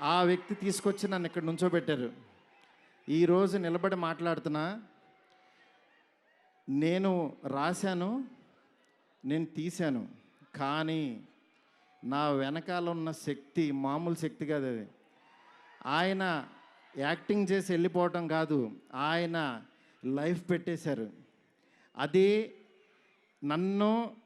ఆ వ్యక్తి తీసుకొచ్చి నన్ను ఇక్కడ నుంచోబెట్టారు. ఈరోజు నిలబడి మాట్లాడుతున్నా నేను రాశాను నేను తీశాను కానీ నా వెనకాల ఉన్న శక్తి మామూలు శక్తి కాదు అది. ఆయన యాక్టింగ్ చేసి వెళ్ళిపోవటం కాదు ఆయన లైఫ్ పెట్టేశారు. అది నన్ను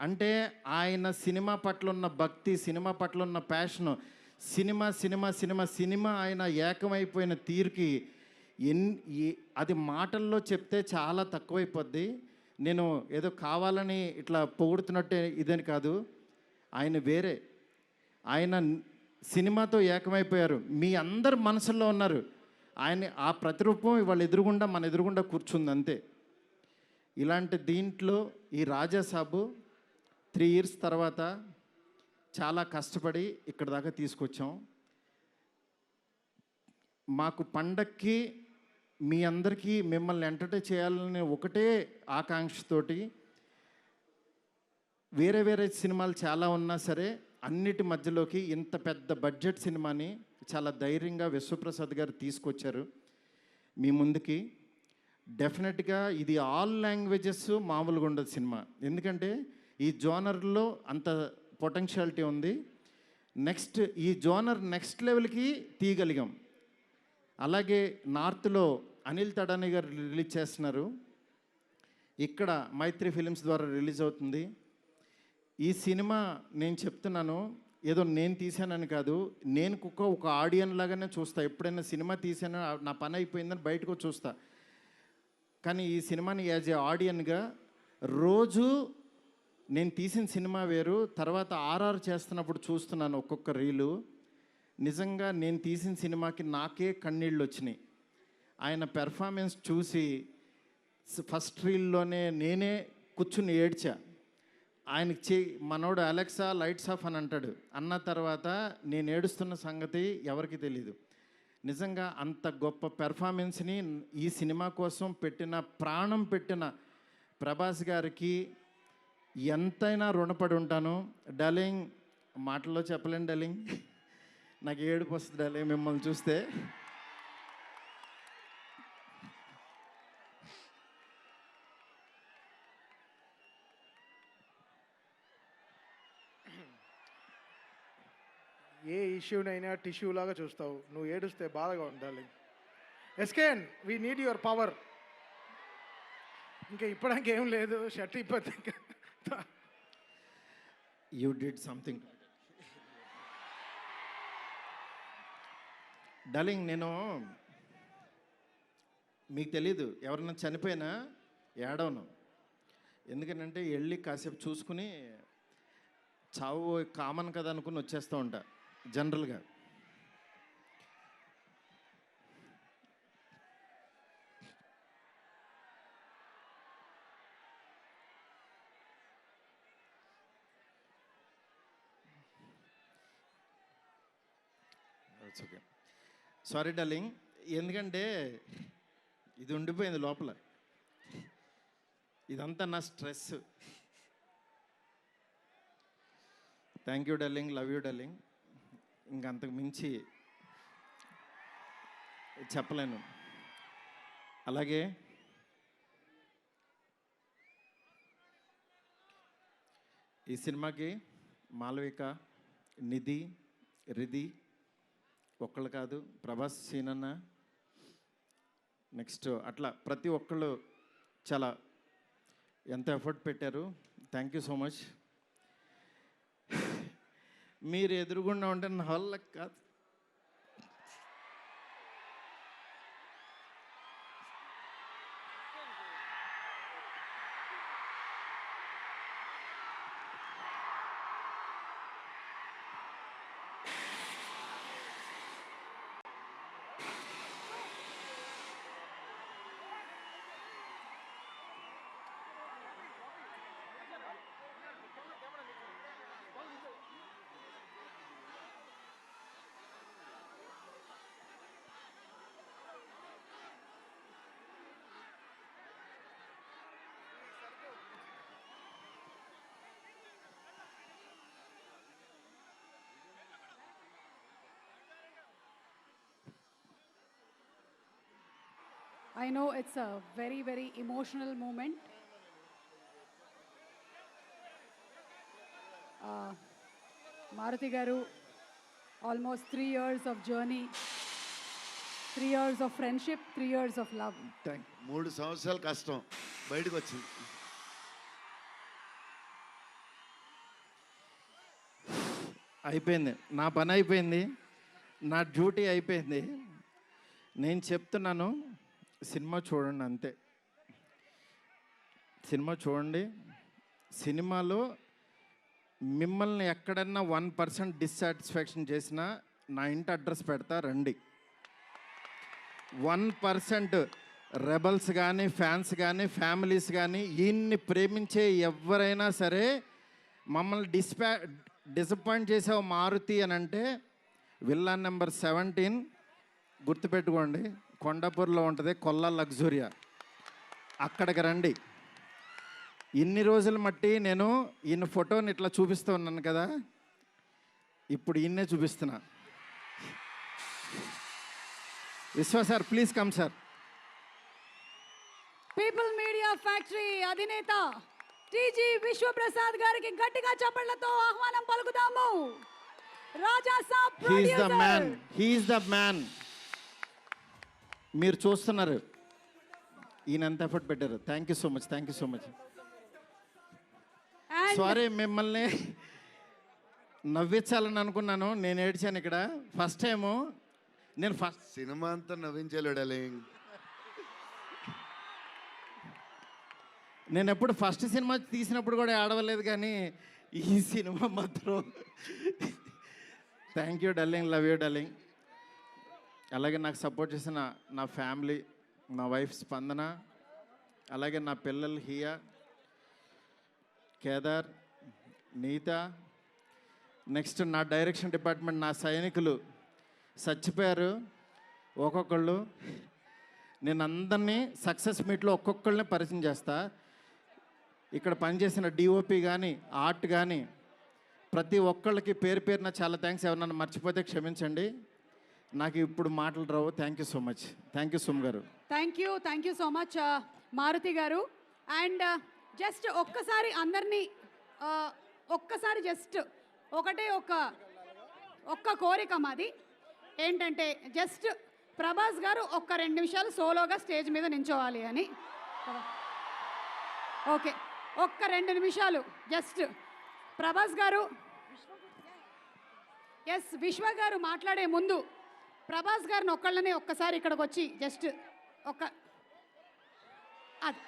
అంటే ఆయన సినిమా పట్ల ఉన్న భక్తి సినిమా పట్ల ఉన్న passion cinema cinema cinema cinema ఆయన ఏకమైపోయిన తీరుకి ఎన్ అది మాటల్లో చెప్తే చాలా తక్కువైపోద్ది. నేను ఏదో కావాలని ఇట్లా పొగుడుతున్నట్టే ఇదని కాదు. ఆయన వేరే. ఆయన సినిమాతో ఏకమైపోయారు. మీ అందరు మనసుల్లో ఉన్నారు. ఆయన ఆ ప్రతిరూపం ఇవాళ ఎదురుగుండా మన ఎదురుగుండా కూర్చుంది అంతే. ఇలాంటి దీంట్లో ఈ రాజాసాబు త్రీ ఇయర్స్ తర్వాత చాలా కష్టపడి ఇక్కడ దాకా తీసుకొచ్చాం. మాకు పండక్కి మీ అందరికీ మిమ్మల్ని ఎంటర్టైన్ చేయాలనే ఒకటే ఆకాంక్షతోటి వేరే వేరే సినిమాలు చాలా ఉన్నా సరే అన్నిటి మధ్యలోకి ఇంత పెద్ద బడ్జెట్ సినిమాని చాలా ధైర్యంగా విశ్వప్రసాద్ గారు తీసుకొచ్చారు మీ ముందుకి. డెఫినెట్గా ఇది ఆల్ లాంగ్వేజెస్ మామూలుగా ఉండదు సినిమా. ఎందుకంటే ఈ జోనర్లో అంత పొటెన్షియాలిటీ ఉంది. నెక్స్ట్ ఈ జోనర్ నెక్స్ట్ లెవెల్కి తీయగలిగాం. అలాగే నార్త్లో అనిల్ తడాని గారు రిలీజ్ చేస్తున్నారు. ఇక్కడ మైత్రి ఫిలిమ్స్ ద్వారా రిలీజ్ అవుతుంది. ఈ సినిమా నేను చెప్తున్నాను ఏదో నేను తీశానని కాదు నేను కుక్క ఒక ఆడియన్ లాగానే చూస్తా. ఎప్పుడైనా సినిమా తీసాను నా పని అయిపోయిందని బయటకు చూస్తా. కానీ ఈ సినిమాని యాజ్ ఏ ఆడియన్గా రోజు నేను తీసిన సినిమా వేరు తర్వాత ఆర్ఆర్ చేస్తున్నప్పుడు చూస్తున్నాను ఒక్కొక్క రీలు. నిజంగా నేను తీసిన సినిమాకి నాకే కన్నీళ్ళు వచ్చినాయి. ఆయన పెర్ఫార్మెన్స్ చూసి ఫస్ట్ రీల్లోనే నేనే కూర్చుని ఏడ్చా. ఆయనకి చే మనోడు అలెక్సా లైట్స్ ఆఫ్ అని అంటాడు. అన్న తర్వాత నేను ఏడుస్తున్న సంగతి ఎవరికి తెలీదు. నిజంగా అంత గొప్ప పెర్ఫార్మెన్స్ని ఈ సినిమా కోసం పెట్టిన ప్రాణం పెట్టిన ప్రభాస్ గారికి ఎంతైనా రుణపడి ఉంటాను. డలింగ్ మాటల్లో చెప్పలేను డలింగ్ నాకు ఏడుపు వస్తుంది డలింగ్ మిమ్మల్ని చూస్తే. ఏ ఇష్యూనైనా టిష్యూ లాగా చూస్తావు. నువ్వు ఏడుస్తే బాధగా ఉండాలి ఎస్కేన్ వీ నీడ్ యువర్ పవర్ ఇంకా ఇప్పడానికి ఏం లేదు. షర్ట్ ఇప్పటి యూ డిడ్ సంథింగ్ డలింగ్ నేను మీకు తెలీదు. ఎవరన్నా చనిపోయినా ఏడవను. ఎందుకంటే వెళ్ళి కాసేపు చూసుకుని చావు కామన్ కదా అనుకుని వచ్చేస్తూ ఉంటా జనరల్గా. ఓకే సారీ డార్లింగ్ ఎందుకంటే ఇది ఉండిపోయింది లోపల. ఇదంతా నా stress thank you darling love you darling ఇంకంతకు మించి చెప్పలేను. అలాగే ఈ సినిమాకి మాలవిక నిధి రిధి ఒక్కళ్ళు కాదు ప్రభాస్ సీనన్న నెక్స్ట్ అట్లా ప్రతి ఒక్కళ్ళు చాలా ఎంత ఎఫర్ట్ పెట్టారు. థ్యాంక్ యూ సో మచ్ మీరు ఎదురుగుండా ఉంటే నా వల్ల కాదు. I know it's a very, very emotional moment. Uh, Maruti Garu, almost three years of journey, three years of friendship, three years of love. Thank మూడు సంవత్సరాలు కష్టం బయటకు వచ్చింది అయిపోయింది నా పని అయిపోయింది నా డ్యూటీ అయిపోయింది నేను చెప్తున్నాను సినిమా చూడండి అంతే. సినిమా చూడండి. సినిమాలో మిమ్మల్ని ఎక్కడన్నా వన్ పర్సెంట్ డిస్సాటిస్ఫాక్షన్ చేసినా నా ఇంటి అడ్రస్ పెడతా రండి. వన్ పర్సెంట్ రెబల్స్ కానీ ఫ్యాన్స్ కానీ ఫ్యామిలీస్ కానీ ఈయన్ని ప్రేమించే ఎవరైనా సరే మమ్మల్ని డిస్పా డిసప్పాయింట్ చేసావు మారుతి అని అంటే విల్లా నెంబర్ సెవెంటీన్ గుర్తుపెట్టుకోండి. కొండాపూర్లో ఉంటుంది కొల్లా లగ్జూరియా. అక్కడికి రండి. ఇన్ని రోజులు మట్టి నేను ఈయన ఫోటోని ఇట్లా చూపిస్తూ ఉన్నాను కదా. ఇప్పుడు ఈయన్నే చూపిస్తున్నా. Vishwa sir please come sir. People media factory అధినేత టీజీ విశ్వప్రసాద్ గారికి గట్టిగా చప్పట్లతో ఆహ్వానం పలుకుదాము. Raja Saab he's the man. He's the man మీరు చూస్తున్నారు. ఈయన ఎంత ఎఫర్ట్ పెట్టారు thank you so much thank you so much sorry మిమ్మల్ని నవ్వించాలని అనుకున్నాను. నేను ఏడ్చాను ఇక్కడ. ఫస్ట్ టైము నేను ఫస్ట్ సినిమా అంతా నవ్వించలేడు డార్లింగ్. నేను ఎప్పుడు ఫస్ట్ సినిమా తీసినప్పుడు కూడా ఆడవలేదు కానీ ఈ సినిమా మాత్రం. Thank you darling love you darling అలాగే నాకు సపోర్ట్ చేసిన నా ఫ్యామిలీ నా వైఫ్ స్పందన అలాగే నా పిల్లలు హియా కేదార్ నీత నెక్స్ట్ నా డైరెక్షన్ డిపార్ట్మెంట్ నా సైనికులు చచ్చిపోయారు ఒక్కొక్కళ్ళు. నేను అందరినీ సక్సెస్ మీట్లో ఒక్కొక్కళ్ళని పరిచయం చేస్తా. ఇక్కడ పనిచేసిన డిఓపి కానీ ఆర్ట్ కానీ ప్రతి ఒక్కళ్ళకి పేరు పేరున చాలా థ్యాంక్స్. ఎవరన్నా మర్చిపోతే క్షమించండి. నాకు ఇప్పుడు మాటలు రావు. Thank you so much thank you సుమ్ గారు. Thank you thank you so much Maruthi గారు. అండ్ జస్ట్ uh, ఒక్కసారి అందరినీ uh, ఒక్కసారి జస్ట్ ఒకటే ఒక ఒక్క కోరిక మాది. ఏంటంటే జస్ట్ ప్రభాస్ గారు ఒక్క రెండు నిమిషాలు సోలోగా స్టేజ్ మీద నించోవాలి అని. ఓకే ఒక్క రెండు నిమిషాలు జస్ట్ ప్రభాస్ గారు ఎస్ విశ్వ గారు మాట్లాడే ముందు ప్రభాస్ గారిని ఒక్కళ్ళనే ఒక్కసారి ఇక్కడికి వచ్చి జస్ట్ ఒక అది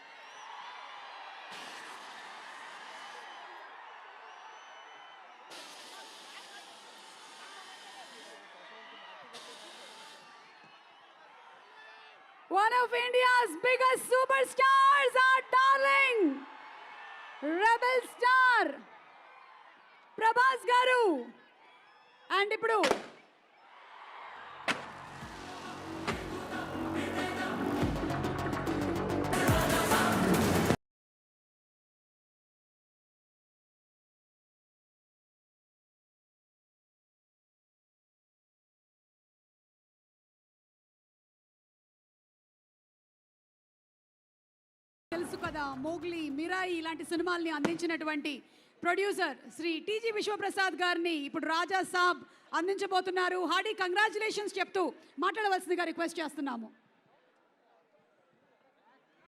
One of India's biggest superstars, our darling, Rebel star, Prabhas గారు అండ్ ఇప్పుడు తెలుసు కదా మోగ్లీ మిరాయి ఇలాంటి సినిమాల్ని అందించినటువంటి ప్రొడ్యూసర్ శ్రీ టీజీ విశ్వప్రసాద్ గారిని ఇప్పుడు రాజా సాబ్ అందించబోతున్నారు. హార్డీ కంగ్రాచులేషన్స్ చెప్తూ మాట్లాడవలసిందిగా రిక్వెస్ట్ చేస్తున్నాము.